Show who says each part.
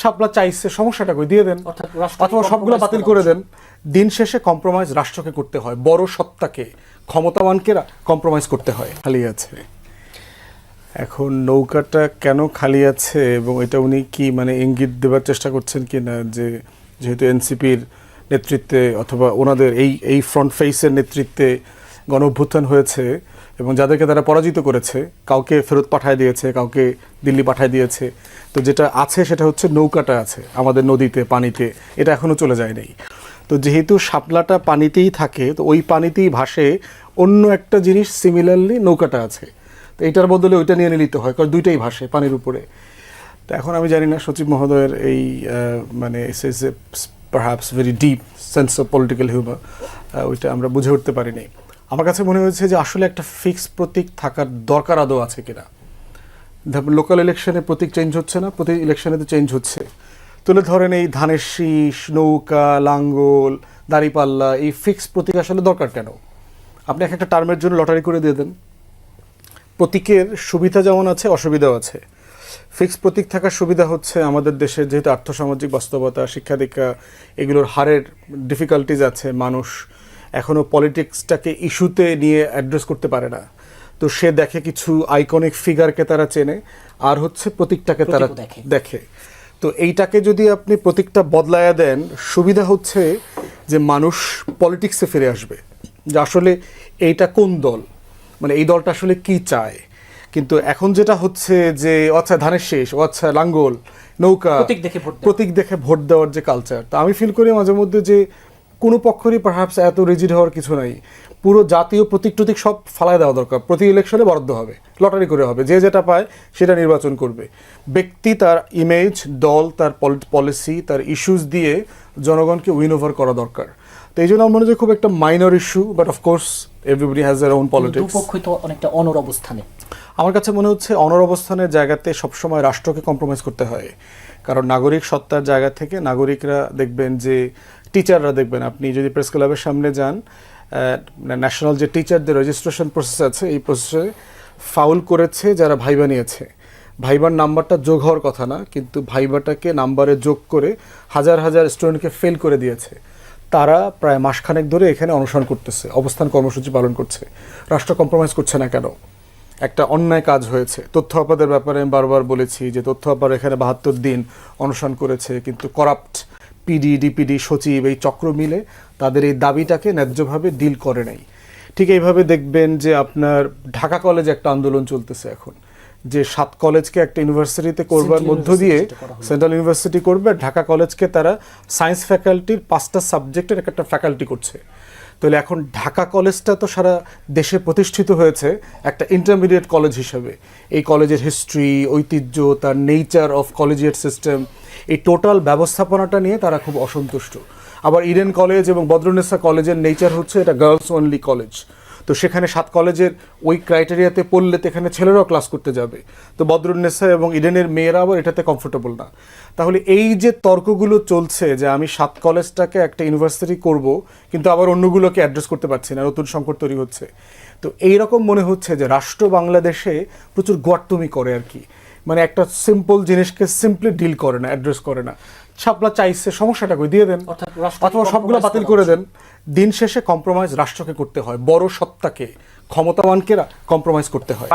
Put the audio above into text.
Speaker 1: শাপলা চাইছে সমস্যাটা কই? দিয়ে দেন। অথবা সবগুলো বাতিল
Speaker 2: করে
Speaker 1: দেন। দিন শেষে কম্প্রোমাইজ রাষ্ট্রকে করতে হয়। বড় সত্তাকে ক্ষমতাবানকে কম্প্রোমাইজ করতে হয়। খালি আছে। এখন নৌকাটা কেন খালি আছে এবং এটা উনি কি মানে ইঙ্গিত দেওয়ার চেষ্টা করছেন কি না? যে যেহেতু এনসিপির নেতৃত্বে অথবা ওনাদের এই এই ফ্রন্ট ফেসের নেতৃত্বে গণ অভ্যুত্থান হয়েছে এবং যাদেরকে তারা পরাজিত করেছে, কাউকে ফেরত পাঠায় দিয়েছে, কাউকে দিল্লি পাঠায় দিয়েছে, তো যেটা আছে সেটা হচ্ছে নৌকাটা আছে আমাদের নদীতে, পানিতে, এটা এখনও চলে যায় নাই তো যেহেতু শাপলাটা পানিতেই থাকে, তো ওই পানিতেই ভাসে অন্য একটা জিনিস সিমিলারলি নৌকাটা আছে। তো এটার বদলে ওইটা নিয়ে নিতে হয়, কারণ দুইটাই ভাসে পানির উপরে। তো এখন আমি জানি না, সচিব মহোদয়ের এই মানে perhaps very deep sense of political humour ওইটা আমরা বুঝে উঠতে পারিনি। আমার কাছে মনে হয়েছে যে আসলে একটা ফিক্স প্রতীক থাকার দরকার আদৌ আছে কিনা। লোকাল ইলেকশনে প্রতীক চেঞ্জ হচ্ছে না প্রতি ইলেকশনে তো চেঞ্জ হচ্ছে। তুলে ধরেন এই ধানের শীষ, নৌকা, লাঙ্গল, দাঁড়িপাল্লা, এই ফিক্স প্রতীক আসলে দরকার কেন? আপনি এক একটা টার্মের জন্য লটারি করে দিয়ে দেন। প্রতীকের সুবিধা যেমন আছে, অসুবিধাও আছে। ফিক্স প্রতীক থাকার সুবিধা হচ্ছে আমাদের দেশের যেহেতু আর্থসামাজিক বাস্তবতা শিক্ষা দীক্ষা এগুলোর হারের ডিফিকাল্টিজ আছে, মানুষ এখনও পলিটিক্সটাকে ইস্যুতে নিয়ে অ্যাড্রেস করতে পারে না। তো সে দেখে কিছু আইকনিক ফিগারকে তারা চেনে আর হচ্ছে প্রতীকটাকে তারা
Speaker 2: দেখে।
Speaker 1: তো এইটাকে যদি আপনি প্রতীকটা বদলায়া দেন সুবিধা হচ্ছে যে মানুষ পলিটিক্সে ফিরে আসবে। যে আসলে এইটা কোন দল? মানে এই দলটা আসলে কি চায়? কিন্তু এখন যেটা হচ্ছে যে ও আচ্ছা ধানের শেষ ও আচ্ছা লাঙ্গল নৌকা
Speaker 2: প্রতীক দেখে ভোট
Speaker 1: প্রতীক দেখে ভোট দেওয়ার যে কালচার তা আমি ফিল করি মাঝে মধ্যে যে কোনো পক্ষেরই পারহাপস এত রিজিড হওয়ার কিছু নাই। পুরো জাতীয় প্রতীক টতীক সব ফালায় দেওয়া দরকার। প্রতি ইলেকশনে বরাদ্দ হবে লটারি করে হবে। যে যেটা পায় সেটা নির্বাচন করবে। ব্যক্তি তার ইমেজ দল তার পলিসি তার ইস্যুস দিয়ে জনগণকে উইন ওভার করা দরকার। তো এই জন্য আমার মনে হয় যে খুব একটা minor issue but of course everybody has their own politics
Speaker 2: দুপক্ষই তো অনেকটা অনর অবস্থানে।
Speaker 1: আমার কাছে মনে হচ্ছে অনর অবস্থানের জায়গাতে সবসময় রাষ্ট্রকে কম্প্রোমাইজ করতে হয়। কারণ নাগরিক সত্তার জায়গা থেকে নাগরিকরা দেখবেন যে টিচাররা দেখবেন, আপনি যদি প্রেস ক্লাবের সামনে যান ন্যাশনাল যে টিচারদের রেজিস্ট্রেশন প্রসেস আছে, এই প্রসেসে ফাউল করেছে যারা ভাইবা নিয়েছে ভাইবার নাম্বারটা যোগ হওয়ার কথা না, কিন্তু ভাইবাটাকে নাম্বারে যোগ করে হাজার হাজার স্টুডেন্টকে ফেল করে দিয়েছে। তারা প্রায় মাসখানেক ধরে এখানে অনুসরণ করতেছে, অবস্থান কর্মসূচি পালন করছে। রাষ্ট্র কম্প্রোমাইজ করছে না কেন? একটা অন্যায় কাজ হয়েছে। তথ্য আপাদের ব্যাপারে আমি বারবার বলেছি যে তথ্য আপার এখানে বাহাত্তর দিন অনুসরণ করেছে, কিন্তু করাপ্ট পিডি ডিপিডি সচিব এই চক্র মিলে তাদের এই দাবিটাকে ন্যায্যভাবে ডিল করে নাই ঠিক এইভাবে দেখবেন যে আপনার ঢাকা কলেজ একটা আন্দোলন চলতেছে এখন যে সাত কলেজকে একটা ইউনিভার্সিটিতে করবার মধ্য দিয়ে। সেন্ট্রাল ইউনিভার্সিটি করবে ঢাকা কলেজকে তারা সায়েন্স ফ্যাকাল্টির পাঁচটা সাবজেক্টের একটা ফ্যাকাল্টি করছে তাহলে এখন ঢাকা কলেজটা তো সারা দেশে প্রতিষ্ঠিত হয়েছে একটা ইন্টারমিডিয়েট কলেজ হিসেবে। এই কলেজের হিস্ট্রি ঐতিহ্য, তার নেচার অফ কলেজিয়েট সিস্টেম এই টোটাল ব্যবস্থাপনাটা নিয়ে তারা খুব অসন্তুষ্ট। আবার ইডেন কলেজ এবং বদ্রনেসা কলেজের নেচার হচ্ছে এটা গার্লস অনলি কলেজ তো সেখানে সাত কলেজের ওই ক্রাইটেরিয়াতে পড়লে তো এখানে ছেলেরাও ক্লাস করতে যাবে। তো বদরুন্নেসা এবং ইডেনের মেয়েরা আবার এটাতে কমফোর্টেবল না। তাহলে এই যে তর্কগুলো চলছে যে আমি সাত কলেজটাকে একটা ইউনিভার্সিটি করব, কিন্তু আবার অন্যগুলোকে অ্যাড্রেস করতে পারছি না, নতুন সংকট তৈরি হচ্ছে। তো এই রকম মনে হচ্ছে যে রাষ্ট্র বাংলাদেশে প্রচুর গর্তমি করে আর কি। মানে একটা সিম্পল জিনিসকে সিম্পলি ডিল করে না অ্যাড্রেস করে না। ছাপলা চাইছে সমস্যাটা কই? দিয়ে দেন। অথবা সবগুলো বাতিল করে দেন। দিন শেষে কম্প্রোমাইজ রাষ্ট্রকে করতে হয়। বড় সত্তাকে ক্ষমতাবানকে কম্প্রোমাইজ করতে হয়।